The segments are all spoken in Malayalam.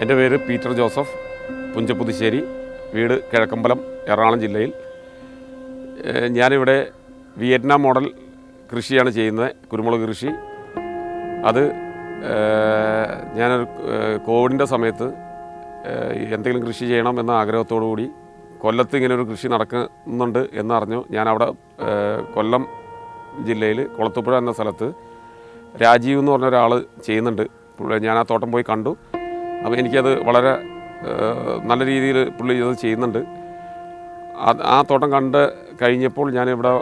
എന്റെ പേര് പീറ്റർ ജോസഫ് പുഞ്ചപ്പുതുശ്ശേരി വീട് കിഴക്കമ്പലം എറണാകുളം ജില്ലയിൽ. ഞാനിവിടെ വിയറ്റ്നാം മോഡൽ കൃഷിയാണ് ചെയ്യുന്നത് കുരുമുളക് കൃഷി. അത് ഞാനൊരു കോവിഡിന്റെ സമയത്ത് എന്തെങ്കിലും കൃഷി ചെയ്യണം എന്ന ആഗ്രഹത്തോടു കൂടി കൊല്ലത്ത് ഇങ്ങനെ ഒരു കൃഷി നടക്കുന്നുണ്ട് എന്നറിഞ്ഞു ഞാനവിടെ കൊല്ലം ജില്ലയിൽ കുളത്തുപുഴ എന്ന സ്ഥലത്ത് രാജീവ് എന്ന് പറഞ്ഞ ഒരാൾ ചെയ്യുന്നുണ്ട്. ഞാൻ ആ തോട്ടം പോയി കണ്ടു. അപ്പോൾ എനിക്കത് വളരെ നല്ല രീതിയിൽ പുള്ളി ഇത് ചെയ്യുന്നുണ്ട്. ആ തോട്ടം കണ്ട് കഴിഞ്ഞപ്പോൾ ഞാൻ ഞാനിവിടെ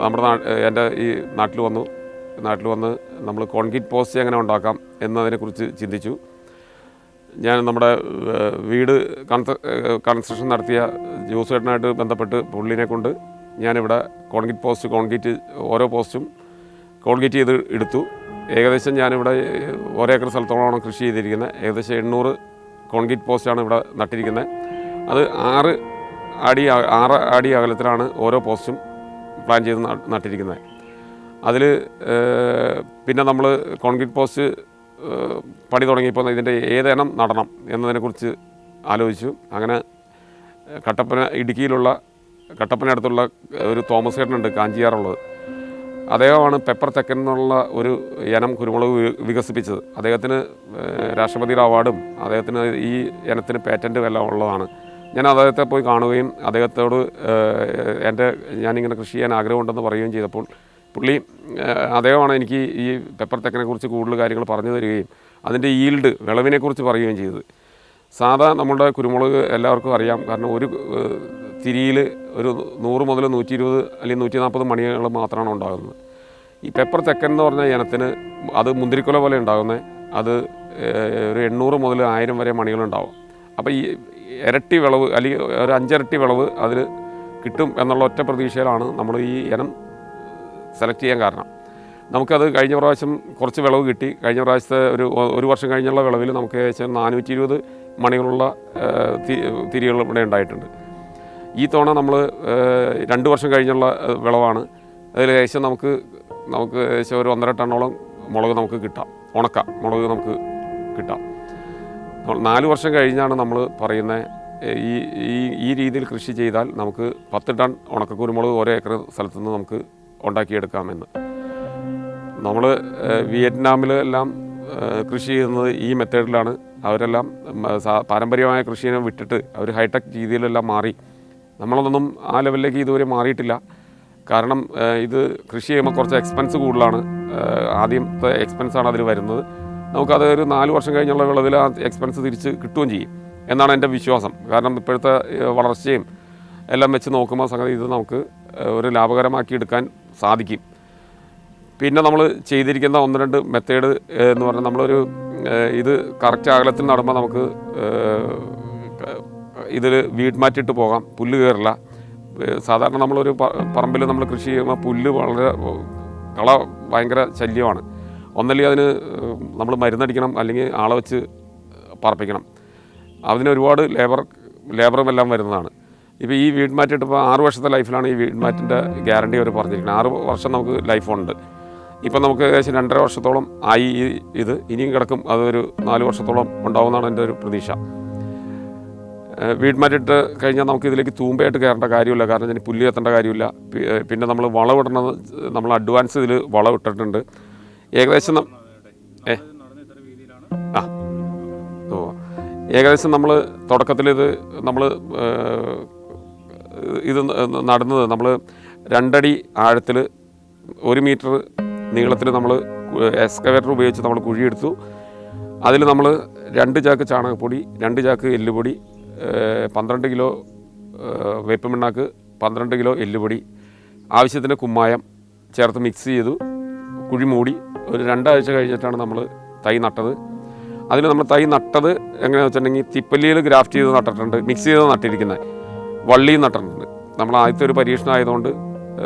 നമ്മുടെ നാ എന്റെ ഈ നാട്ടിൽ വന്നു. നാട്ടിൽ വന്ന് നമ്മൾ കോൺക്രീറ്റ് പോസ്റ്റ് എങ്ങനെ ഉണ്ടാക്കാം എന്നതിനെക്കുറിച്ച് ചിന്തിച്ചു. ഞാൻ നമ്മുടെ വീട് കൺസ്ട്ര കൺസ്ട്രക്ഷൻ നടത്തിയ ജോസേട്ടനായിട്ട് ബന്ധപ്പെട്ട് പുള്ളിനെ കൊണ്ട് ഞാനിവിടെ കോൺക്രീറ്റ് പോസ്റ്റ് കോൺക്രീറ്റ് ഓരോ പോസ്റ്റും കോൺക്രീറ്റ് ചെയ്ത് എടുത്തു. ഏകദേശം ഞാനിവിടെ ഒരേക്കർ സ്ഥലത്തോളമാണ് കൃഷി ചെയ്തിരിക്കുന്നത് ഏകദേശം എണ്ണൂറ് കോൺക്രീറ്റ് പോസ്റ്റാണ് ഇവിടെ നട്ടിരിക്കുന്നത് അത് ആറ് അടി ആറ് അടി അകലത്തിലാണ് ഓരോ പോസ്റ്റും പ്ലാൻ ചെയ്ത് നട്ടിരിക്കുന്നത് അതിൽ പിന്നെ നമ്മൾ കോൺക്രീറ്റ് പോസ്റ്റ് പണി തുടങ്ങിയപ്പോൾ ഇതിന്റെ ഏതെണ്ണം നടണം എന്നതിനെക്കുറിച്ച് ആലോചിച്ചു. അങ്ങനെ കട്ടപ്പന ഇടുക്കിയിലുള്ള കട്ടപ്പന അടുത്തുള്ള ഒരു തോമസ് ചേട്ടനുണ്ട് കാഞ്ചിയാറുള്ളത്. അദ്ദേഹമാണ് പെപ്പർ തെക്കൻ എന്നുള്ള ഒരു ഇനം കുരുമുളക് വികസിപ്പിച്ചത്. അദ്ദേഹത്തിന് രാഷ്ട്രപതിയുടെ അവാർഡും അദ്ദേഹത്തിന് ഈ ഇനത്തിന് പേറ്റന്റും എല്ലാം ഉള്ളതാണ്. ഞാൻ അദ്ദേഹത്തെ പോയി കാണുകയും അദ്ദേഹത്തോട് എന്റെ ഞാനിങ്ങനെ കൃഷി ചെയ്യാൻ ആഗ്രഹമുണ്ടെന്ന് പറയുകയും ചെയ്തപ്പോൾ പുള്ളി അദ്ദേഹമാണ് എനിക്ക് ഈ പെപ്പർ തെക്കനെ കുറിച്ച് കൂടുതൽ കാര്യങ്ങൾ പറഞ്ഞു തരികയും അതിന്റെ ഈൽഡ് വിളവിനെക്കുറിച്ച് പറയുകയും ചെയ്തത്. സാധാ നമ്മുടെ കുരുമുളക് എല്ലാവർക്കും അറിയാം. കാരണം ഒരു തിരിയിൽ ഒരു നൂറ് മുതൽ നൂറ്റി ഇരുപത് അല്ലെങ്കിൽ നൂറ്റി നാൽപ്പത് മണികൾ മാത്രമാണ് ഉണ്ടാകുന്നത്. ഈ പെപ്പർ തെക്കൻ എന്ന് പറഞ്ഞ ഇനത്തിന് അത് മുന്തിരിക്കുല പോലെ ഉണ്ടാകുന്നത് അത് ഒരു എണ്ണൂറ് മുതൽ ആയിരം വരെ മണികളുണ്ടാവും. അപ്പോൾ ഈ ഇരട്ടി വിളവ് അല്ലെങ്കിൽ ഒരു അഞ്ചിരട്ടി വിളവ് അതിൽ കിട്ടും എന്നുള്ള ഒറ്റ പ്രതീക്ഷയിലാണ് നമ്മൾ ഈ ഇനം സെലക്ട് ചെയ്യാൻ കാരണം. നമുക്കത് കഴിഞ്ഞ പ്രാവശ്യം കുറച്ച് വിളവ് കിട്ടി. കഴിഞ്ഞ പ്രാവശ്യത്തെ ഒരു ഒരു വർഷം കഴിഞ്ഞുള്ള വിളവിൽ നമുക്ക് ഏകദേശം നാനൂറ്റി ഇരുപത് മണികളുള്ള തിരികൾ ഇവിടെ ഉണ്ടായിട്ടുണ്ട്. ഈ തവണ നമ്മൾ രണ്ട് വർഷം കഴിഞ്ഞുള്ള വിളവാണ്. അതിൽ ഏകദേശം നമുക്ക് നമുക്ക് ഏകദേശം ഒരു ഒന്നര ടണ്ണോളം മുളക് നമുക്ക് കിട്ടാം. ഉണക്ക മുളക് നമുക്ക് കിട്ടാം. നാല് വർഷം കഴിഞ്ഞാണ് നമ്മൾ പറയുന്ന ഈ ഈ ഈ രീതിയിൽ കൃഷി ചെയ്താൽ നമുക്ക് പത്ത് ടൺ ഉണക്ക കുരുമുളക് ഓരോ ഏക്കർ സ്ഥലത്തു നിന്ന് നമുക്ക് ഉണ്ടാക്കിയെടുക്കാമെന്ന്. നമ്മൾ വിയറ്റ്നാമിലെല്ലാം കൃഷി ചെയ്യുന്നത് ഈ മെത്തേഡിലാണ്. അവരെല്ലാം പാരമ്പര്യമായ കൃഷിയെ വിട്ടിട്ട് അവർ ഹൈടെക് രീതിയിലെല്ലാം മാറി നമ്മളതൊന്നും ആ ലെവലിലേക്ക് ഇതുവരെ മാറിയിട്ടില്ല. കാരണം ഇത് കൃഷി ചെയ്യുമ്പോൾ കുറച്ച് എക്സ്പെൻസ് കൂടുതലാണ്. ആദ്യത്തെ എക്സ്പെൻസാണ് അതിൽ വരുന്നത്. നമുക്കത് ഒരു നാല് വർഷം കഴിഞ്ഞുള്ള വിളവിൽ ആ എക്സ്പെൻസ് തിരിച്ച് കിട്ടുകയും ചെയ്യും എന്നാണ് എന്റെ വിശ്വാസം. കാരണം ഇപ്പോഴത്തെ വളർച്ചയും എല്ലാം വെച്ച് നോക്കുമ്പോൾ സംഗതി ഇത് നമുക്ക് ഒരു ലാഭകരമാക്കി എടുക്കാൻ സാധിക്കും. പിന്നെ നമ്മൾ ചെയ്തിരിക്കുന്ന ഒന്ന് രണ്ട് മെത്തേഡ് എന്ന് പറഞ്ഞാൽ നമ്മളൊരു ഇത് കറക്റ്റ് അകലത്തിൽ നടുമ്പോൾ നമുക്ക് ഇതിൽ വീട് മാറ്റിയിട്ട് പോകാം. പുല്ല് കയറില്ല. സാധാരണ നമ്മളൊരു പറമ്പിൽ നമ്മൾ കൃഷി ചെയ്യുമ്പോൾ പുല്ല് വളരെ കള ഭയങ്കര ശല്യമാണ്. ഒന്നല്ലെങ്കിൽ അതിന് നമ്മൾ മരുന്നടിക്കണം അല്ലെങ്കിൽ ആളെ വെച്ച് പറപ്പിക്കണം. അതിന് ഒരുപാട് ലേബർ ലേബറും എല്ലാം വരുന്നതാണ്. ഇപ്പോൾ ഈ വീട് മാറ്റിട്ട് ഇപ്പോൾ ആറ് വർഷത്തെ ലൈഫിലാണ് ഈ വീട് മാറ്റിന്റെ ഗ്യാരണ്ടി അവർ പറഞ്ഞിരിക്കുന്നത്. ആറ് വർഷം നമുക്ക് ലൈഫുണ്ട്. ഇപ്പം നമുക്ക് ഏകദേശം രണ്ടര വർഷത്തോളം ആയി ഇത്. ഇനിയും കിടക്കും. അതൊരു നാല് വർഷത്തോളം ഉണ്ടാവുമെന്നാണ് എന്റെ ഒരു പ്രതീക്ഷ. ഏഹ് വീട് മാറ്റിട്ട് കഴിഞ്ഞാൽ നമുക്ക് ഇതിലേക്ക് തൂമ്പയായിട്ട് കയറേണ്ട കാര്യമില്ല. കാരണം ഇതിന് പുല്ല് എത്തേണ്ട കാര്യമില്ല. പിന്നെ നമ്മൾ വളമിടണത് നമ്മൾ അഡ്വാൻസ് ഇതിൽ വളമിട്ടിട്ടുണ്ട് ഏകദേശം ഏ? ആ. ഓ. ഏകദേശം നമ്മൾ തുടക്കത്തിൽ ഇത് നമ്മൾ ഇത് നടന്നത് നമ്മൾ രണ്ടടി ആഴത്തിൽ ഒരു മീറ്റർ നീളത്തിൽ നമ്മൾ എക്സ്കവേറ്റർ ഉപയോഗിച്ച് നമ്മൾ കുഴിയെടുത്തു. അതിൽ നമ്മൾ രണ്ട് ചാക്ക് ചാണകപ്പൊടി രണ്ട് ചാക്ക് എല്ലുപൊടി പന്ത്രണ്ട് കിലോ വേപ്പമിണ്ണാക്ക് പന്ത്രണ്ട് കിലോ എല്ലുപൊടി ആവശ്യത്തിന് കുമ്മായം ചേർത്ത് മിക്സ് ചെയ്തു കുഴി മൂടി ഒരു രണ്ടാഴ്ച കഴിഞ്ഞിട്ടാണ് നമ്മൾ തൈ നട്ടത്. അതിന് നമ്മൾ തൈ നട്ടത് എങ്ങനെയാണെന്ന് വെച്ചിട്ടുണ്ടെങ്കിൽ തിപ്പല്ലിയിൽ ഗ്രാഫ്റ്റ് ചെയ്ത് നട്ടിട്ടുണ്ട് മിക്സ് ചെയ്ത് നട്ടിരിക്കുന്നത് വള്ളിയും നട്ടിട്ടുണ്ട്. നമ്മൾ ആദ്യത്തെ ഒരു പരീക്ഷണം ആയതുകൊണ്ട്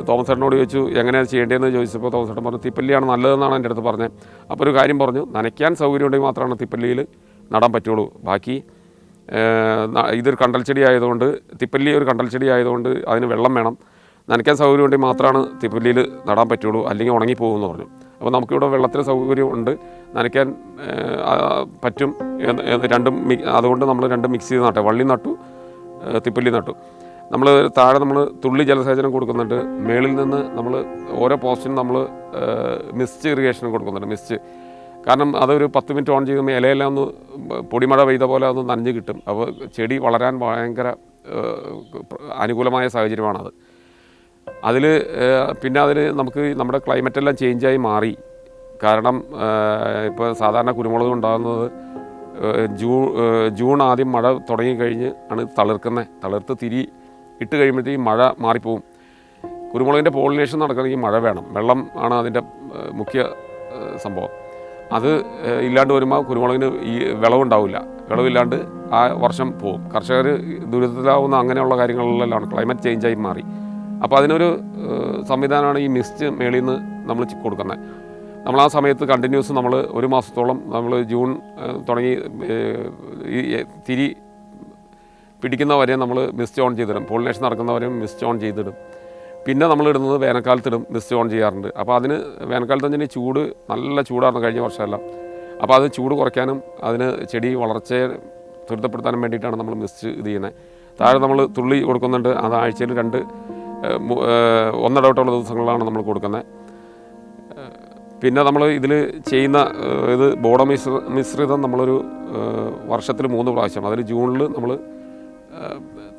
തോമസ് ചേട്ടനോട് ചോദിച്ചു എങ്ങനെയാണ് ചെയ്യേണ്ടതെന്ന്? ചോദിച്ചപ്പോൾ തോമസ് ചേട്ടൻ പറഞ്ഞു തിപ്പല്ലിയാണ് നല്ലതെന്നാണ് എന്റെ അടുത്ത് പറഞ്ഞത്. അപ്പോൾ ഒരു കാര്യം പറഞ്ഞു നനയ്ക്കാൻ സൗകര്യം ഉണ്ടെങ്കിൽ മാത്രമാണ് തിപ്പല്ലിയിൽ നടാൻ പറ്റുള്ളൂ. ബാക്കി ഇതൊരു കണ്ടൽ ചെടി ആയതുകൊണ്ട് തിപ്പല്ലി ഒരു കണ്ടൽ ചെടി ആയതുകൊണ്ട് അതിന് വെള്ളം വേണം. നനയ്ക്കാൻ സൗകര്യം വേണ്ടി മാത്രമാണ് തിപ്പല്ലിയിൽ നടാൻ പറ്റുള്ളൂ അല്ലെങ്കിൽ ഉണങ്ങിപ്പോകും എന്ന് പറഞ്ഞു. അപ്പോൾ നമുക്കിവിടെ വെള്ളത്തിന് സൗകര്യം ഉണ്ട് നനയ്ക്കാൻ പറ്റും രണ്ടും അതുകൊണ്ട് നമ്മൾ രണ്ടും മിക്സ് ചെയ്ത് നട്ടെ. വള്ളി നട്ടു തിപ്പല്ലി നട്ടു. നമ്മൾ താഴെ നമ്മൾ തുള്ളി ജലസേചനം കൊടുക്കുന്നുണ്ട്. മേളിൽ നിന്ന് നമ്മൾ ഓരോ പോസ്റ്റിനും നമ്മൾ മിസ്റ്റ് ഇറിഗേഷൻ കൊടുക്കുന്നുണ്ട് മിസ്റ്റ് കാരണം അതൊരു പത്ത് മിനിറ്റ് ഓൺ ചെയ്യുമ്പോൾ ഇലയെല്ലാം ഒന്ന് പൊടിമഴ പെയ്ത പോലെ ഒന്ന് നനഞ്ഞ് കിട്ടും. അപ്പോൾ ചെടി വളരാൻ ഭയങ്കര അനുകൂലമായ സാഹചര്യമാണത് അതിൽ പിന്നെ അതിന് നമുക്ക് നമ്മുടെ ക്ലൈമറ്റ് എല്ലാം ചേഞ്ചായി മാറി. കാരണം ഇപ്പോൾ സാധാരണ കുരുമുളക് ഉണ്ടാകുന്നത് ജൂ ജൂൺ ആദ്യം മഴ തുടങ്ങിക്കഴിഞ്ഞ് ആണ് തളിർക്കുന്നത് തളിർത്ത് തിരി ഇട്ട് കഴിയുമ്പോഴത്തേക്കും മഴ മാറിപ്പോവും. കുരുമുളകിന്റെ പോളിനേഷൻ നടക്കണമെങ്കിൽ മഴ വേണം. വെള്ളം ആണ് അതിന്റെ മുഖ്യ സംഭവം. അത് ഇല്ലാണ്ട് വരുമ്പോൾ കുരുമുളകിന് ഈ വിളവുണ്ടാവില്ല. വിളവില്ലാണ്ട് ആ വർഷം പോവും. കർഷകർ ദുരിതത്തിലാവുന്ന അങ്ങനെയുള്ള കാര്യങ്ങളിലെല്ലാം ക്ലൈമറ്റ് ചേഞ്ചായി മാറി. അപ്പോൾ അതിനൊരു സംവിധാനമാണ് ഈ മിസ്റ്റ് മേളിൽ നിന്ന് നമ്മൾ കൊടുക്കുന്നത്. നമ്മൾ ആ സമയത്ത് കണ്ടിന്യൂസ് നമ്മൾ ഒരു മാസത്തോളം നമ്മൾ ജൂൺ തുടങ്ങി ഈ തിരി പിടിക്കുന്ന വരെ നമ്മൾ മിസ്റ്റ് ഓൺ ചെയ്തിടും. പോളിനേഷൻ നടക്കുന്നവരെയും മിസ്റ്റ് ഓൺ ചെയ്തിടും. പിന്നെ നമ്മൾ ഇടുന്നത് വേനൽക്കാലത്തിടും മിസ്റ്റ് ഓൺ ചെയ്യാറുണ്ട്. അപ്പോൾ അതിന് വേനൽക്കാലത്ത് തന്നെ ചൂട് നല്ല ചൂടായിരുന്നു കഴിഞ്ഞ വർഷമെല്ലാം. അപ്പോൾ അത് ചൂട് കുറയ്ക്കാനും അതിന് ചെടി വളർച്ചയെ ത്വരിതപ്പെടുത്താനും വേണ്ടിയിട്ടാണ് നമ്മൾ മിസ്റ്റ് ഇത് ചെയ്യുന്നത് താഴെ നമ്മൾ തുള്ളി കൊടുക്കുന്നുണ്ട്. അത് ആഴ്ചയിൽ രണ്ട് ഒന്നിടവിട്ടുള്ള ദിവസങ്ങളിലാണ് നമ്മൾ കൊടുക്കുന്നത് പിന്നെ നമ്മൾ ഇതിൽ ചെയ്യുന്ന ഇത് ബോഡ മിശ്ര മിശ്രിതം നമ്മളൊരു വർഷത്തിൽ മൂന്ന് പ്രാവശ്യം. അതിൽ ജൂണിൽ നമ്മൾ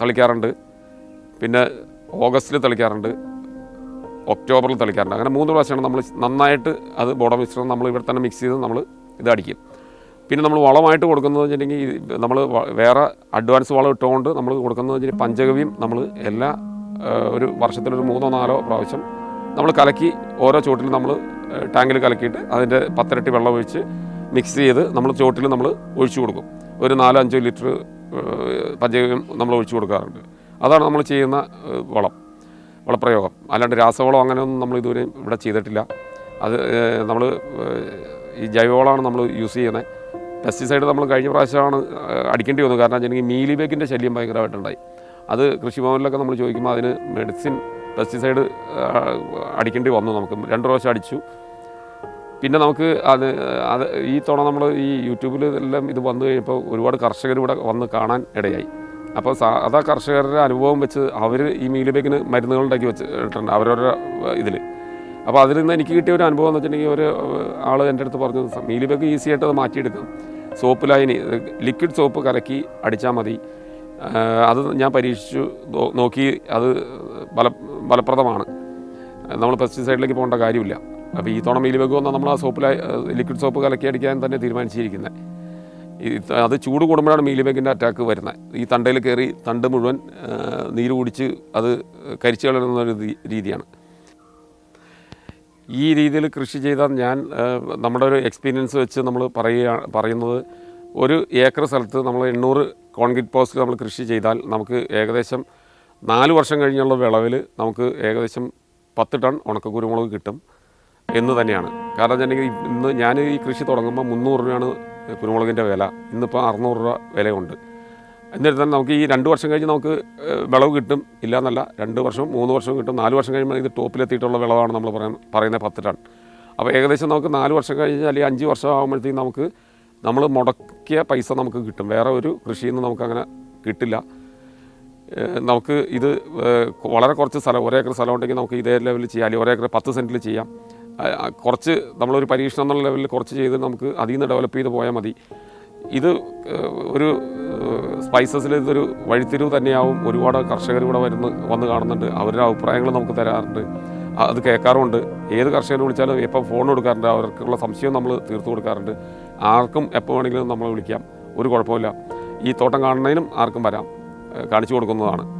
തളിക്കാറുണ്ട്. പിന്നെ ഓഗസ്റ്റിൽ തളിക്കാറുണ്ട് ഒക്ടോബറിൽ തളിക്കാറുണ്ട്. അങ്ങനെ മൂന്ന് പ്രാവശ്യമാണ് നമ്മൾ നന്നായിട്ട് അത് ബോഡ മിശ്രിതം നമ്മൾ ഇവിടെ തന്നെ മിക്സ് ചെയ്ത് നമ്മൾ ഇത് അടിക്കും. പിന്നെ നമ്മൾ വളമായിട്ട് കൊടുക്കുന്നത് വെച്ചിട്ടുണ്ടെങ്കിൽ നമ്മൾ വേറെ അഡ്വാൻസ് വളം ഇട്ടുകൊണ്ട് നമ്മൾ കൊടുക്കുന്നത് വെച്ചിട്ടുണ്ടെങ്കിൽ പഞ്ചഗവ്യം നമ്മൾ എല്ലാ ഒരു വർഷത്തിലൊരു മൂന്നോ നാലോ പ്രാവശ്യം നമ്മൾ കലക്കി ഓരോ ചുവട്ടിലും നമ്മൾ ടാങ്കിൽ കലക്കിയിട്ട് അതിന്റെ പത്തിരട്ടി വെള്ളം ഒഴിച്ച് മിക്സ് ചെയ്ത് നമ്മൾ ചുവട്ടിൽ നമ്മൾ ഒഴിച്ചു കൊടുക്കും. ഒരു നാലോ അഞ്ചോ ലിറ്റർ പഞ്ചഗവ്യം നമ്മൾ ഒഴിച്ചു കൊടുക്കാറുണ്ട്. അതാണ് നമ്മൾ ചെയ്യുന്ന വളം വളപ്രയോഗം. അല്ലാണ്ട് രാസവളം അങ്ങനെയൊന്നും നമ്മൾ ഇതുവരെ ഇവിടെ ചെയ്തിട്ടില്ല. അത് നമ്മൾ ഈ ജൈവവളമാണ് നമ്മൾ യൂസ് ചെയ്യുന്നത്. പെസ്റ്റിസൈഡ് നമ്മൾ കഴിഞ്ഞ പ്രാവശ്യമാണ് അടിക്കേണ്ടി വന്നു കാരണം വെച്ചിട്ടുണ്ടെങ്കിൽ മീലിബേക്കിന്റെ ശല്യം ഭയങ്കരമായിട്ടുണ്ടായി. അത് കൃഷിഭവനിലൊക്കെ നമ്മൾ ചോദിക്കുമ്പോൾ അതിന് മെഡിസിൻ പെസ്റ്റിസൈഡ് അടിക്കേണ്ടി വന്നു നമുക്ക്. രണ്ട് പ്രാവശ്യം അടിച്ചു. പിന്നെ നമുക്ക് അത് അത് ഈ തവണ നമ്മൾ ഈ യൂട്യൂബിൽ എല്ലാം ഇത് വന്നു കഴിഞ്ഞപ്പോൾ ഒരുപാട് കർഷകർ ഇവിടെ വന്ന് കാണാൻ ഇടയായി. അപ്പോൾ സാധാ കർഷകരുടെ അനുഭവം വെച്ച് അവർ ഈ മീലിബേക്കിന് മരുന്നുകൾ ഉണ്ടാക്കി വെച്ചിട്ടുണ്ട് അവരവരുടെ ഇതിൽ അപ്പോൾ അതിൽ നിന്ന് എനിക്ക് കിട്ടിയ ഒരു അനുഭവം എന്ന് വെച്ചിട്ടുണ്ടെങ്കിൽ ഒരു ആൾ എന്റെ അടുത്ത് പറഞ്ഞു മീലിബേക്ക് ഈസി ആയിട്ട് അത് മാറ്റിയെടുക്കാം. സോപ്പ് ലൈനി ലിക്വിഡ് സോപ്പ് കലക്കി അടിച്ചാൽ മതി. അത് ഞാൻ പരീക്ഷിച്ചു നോക്കി അത് ഫല ഫലപ്രദമാണ്. നമ്മൾ പെസ്റ്റിസൈഡിലേക്ക് പോകേണ്ട കാര്യമില്ല. അപ്പോൾ ഈ തവണ മീലി വന്നാൽ നമ്മൾ ആ സോപ്പിലായി ലിക്വിഡ് സോപ്പ് കലക്കി അടിക്കാൻ തന്നെ തീരുമാനിച്ചിരിക്കുന്നത് ഈ അത് ചൂട് കൂടുമ്പോഴാണ് മീലിമേക്കിന്റെ അറ്റാക്ക് വരുന്നത്. ഈ തണ്ടയിൽ കയറി തണ്ട് മുഴുവൻ നീര് കുടിച്ച് അത് കരിച്ചു കളയുന്ന ഒരു രീതിയാണ്. ഈ രീതിയിൽ കൃഷി ചെയ്താൽ ഞാൻ നമ്മുടെ ഒരു എക്സ്പീരിയൻസ് വെച്ച് നമ്മൾ പറയുക പറയുന്നത് ഒരു ഏക്കർ സ്ഥലത്ത് നമ്മൾ എണ്ണൂറ് കോൺക്രീറ്റ് പോസ്റ്റ് നമ്മൾ കൃഷി ചെയ്താൽ നമുക്ക് ഏകദേശം നാല് വർഷം കഴിഞ്ഞുള്ള വിളവിൽ നമുക്ക് ഏകദേശം പത്ത് ടൺ ഉണക്ക കുരുമുളക് കിട്ടും എന്ന് തന്നെയാണ്. കാരണം വെച്ചിട്ടുണ്ടെങ്കിൽ ഇന്ന് ഞാൻ ഈ കൃഷി തുടങ്ങുമ്പോൾ മുന്നൂറ് രൂപയാണ് കുരുമുളകിന്റെ വില. ഇന്നിപ്പോൾ അറുന്നൂറ് രൂപ വിലയുണ്ട്. എന്നിരുന്നാലും നമുക്ക് ഈ രണ്ട് വർഷം കഴിഞ്ഞ് നമുക്ക് വിളവ് കിട്ടും. ഇല്ല എന്നല്ല രണ്ട് വർഷം മൂന്ന് വർഷം കിട്ടും. നാല് വർഷം കഴിയുമ്പോൾ ഇത് ടോപ്പിലെത്തിയിട്ടുള്ള വിളവാണ് നമ്മൾ പറയാൻ പറയുന്നത് പത്ത് ടൺ. അപ്പോൾ ഏകദേശം നമുക്ക് നാല് വർഷം കഴിഞ്ഞ് അല്ലെങ്കിൽ അഞ്ച് വർഷം ആകുമ്പോഴത്തേക്കും നമുക്ക് നമ്മൾ മുടക്കിയ പൈസ നമുക്ക് കിട്ടും. വേറെ ഒരു കൃഷിയിൽ നിന്ന് നമുക്കങ്ങനെ കിട്ടില്ല. നമുക്ക് ഇത് വളരെ കുറച്ച് സ്ഥലം ഒരേക്കർ സ്ഥലം ഉണ്ടെങ്കിൽ നമുക്ക് ഇതേ ലെവലിൽ ചെയ്യാം. അല്ലെങ്കിൽ ഒരേക്കർ പത്ത് സെന്റിൽ ചെയ്യാം. കുറച്ച് നമ്മളൊരു പരീക്ഷണം എന്നുള്ള ലെവലിൽ കുറച്ച് ചെയ്ത് നമുക്ക് അതിൽ നിന്ന് ഡെവലപ്പ് ചെയ്ത് പോയാൽ മതി. ഇത് ഒരു സ്പൈസസിൽ ഇതൊരു വഴിത്തിരിവ് തന്നെയാവും. ഒരുപാട് കർഷകർ ഇവിടെ വരുന്ന വന്ന് കാണുന്നുണ്ട്. അവരുടെ അഭിപ്രായങ്ങൾ നമുക്ക് തരാറുണ്ട്. അത് കേൾക്കാറുണ്ട് ഏത് കർഷകനെ വിളിച്ചാലും എപ്പോൾ ഫോൺ കൊടുക്കാറുണ്ട് അവർക്കുള്ള സംശയം നമ്മൾ തീർത്തു കൊടുക്കാറുണ്ട്. ആർക്കും എപ്പോൾ വേണമെങ്കിലും നമ്മളെ വിളിക്കാം. ഒരു കുഴപ്പമില്ല. ഈ തോട്ടം കാണുന്നതിനും ആർക്കും വരാം. കാണിച്ചു കൊടുക്കുന്നതാണ്.